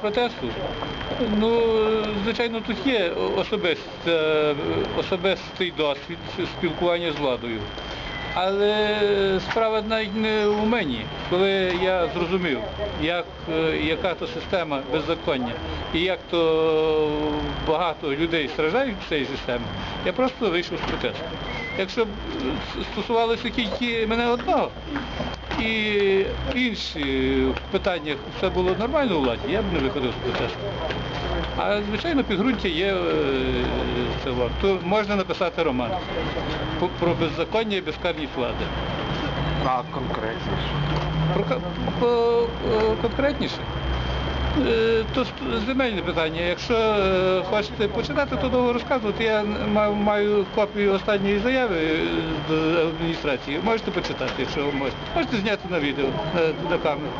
протесту, ну, звичайно, тут є особисте, особистий досвід спілкування з владою. Але справа навіть не у мені, коли я зрозумів, як, е, яка то система беззаконня і як то багато людей страждають від цієї системи, я просто вийшов з протесту. Якщо б е, стосувалося тільки мене одного і інші в питаннях все було нормально у владі, я б не виходив з протесту. А звичайно, підґрунтя є е, цього. То можна написати роман про беззаконня і безкарність влади. А конкретніше. Про про, по- конкретніше. Е, земельне питання. Якщо е, хочете почитати, то довго розказувати. Я маю, копію останньої заяви з до адміністрації. Можете почитати, якщо ви можете. Можете зняти на відео, на камеру.